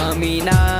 আমি না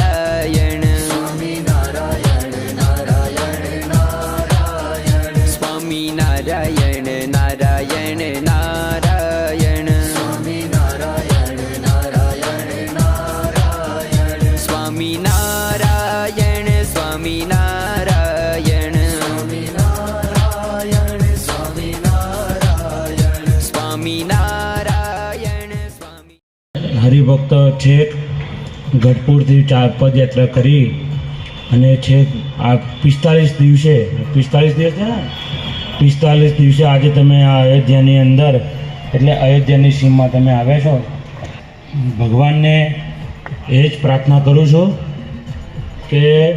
હરિભક્ત છેક ગઢપુરથી ચાર પદયાત્રા કરી અને છેક આ પિસ્તાલીસ દિવસે, પિસ્તાલીસ દિવસ છે ને? પિસ્તાલીસ દિવસે આજે તમે આ અયોધ્યાની અંદર, એટલે અયોધ્યાની સીમમાં તમે આવ્યા છો. ભગવાનને એ જ પ્રાર્થના કરું છું કે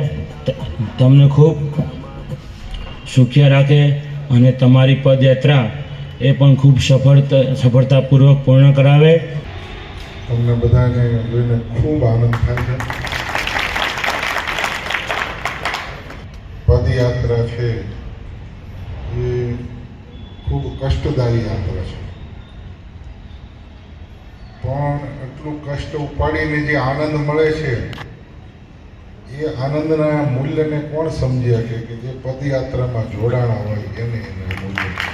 તમને ખૂબ સુખ્ય રાખે અને તમારી પદયાત્રા એ પણ ખૂબ સફળતા, સફળતાપૂર્વક પૂર્ણ કરાવે. તમને બધાને જોઈને ખૂબ આનંદ થાય છે. પદયાત્રા છે એ ખૂબ કષ્ટદાયી યાત્રા છે. પણ એટલું કષ્ટ ઉપાડીને જે આનંદ મળે છે, એ આનંદના મૂલ્યને કોણ સમજી શકે કે જે પદયાત્રામાં જોડાણા હોય એને એને મૂલ્ય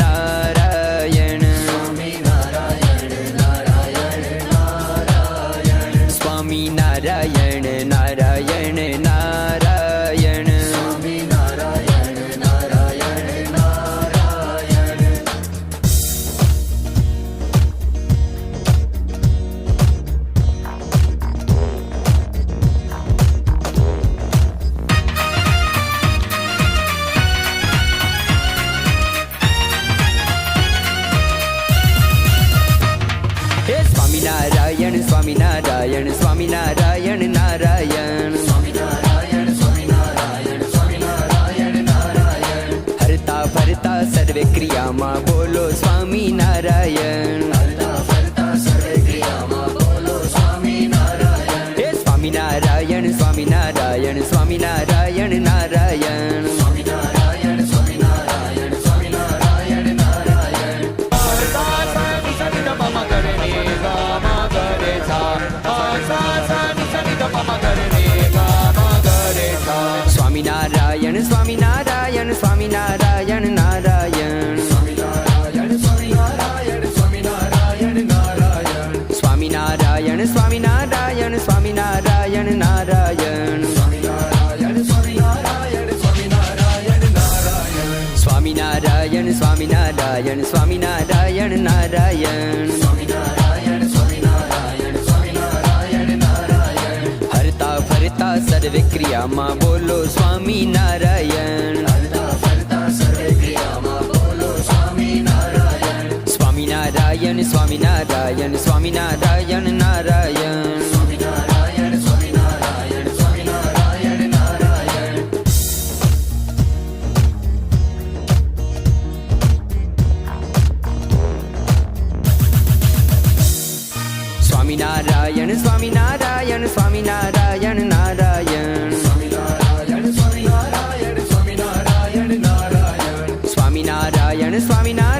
સ્વામિનારાયણ સ્વામિનારાયણ નારાયણ હરતા ફરતા સર્વે ક્રિયામાં બોલો સ્વામિનારાયણ સ્વામિનારાયણ સ્વામિનારાયણ સ્વામિનારાયણ નારાયણ. નારાયણ સ્વામી નારાયણ સ્વામી નારાયણ નારાયણ નારાયણ સ્વામી હરતા ફરતા સર્વે ક્રિયામાં બોલો સ્વામી નારાયણ હરતા ફરતા Narayana Swami now.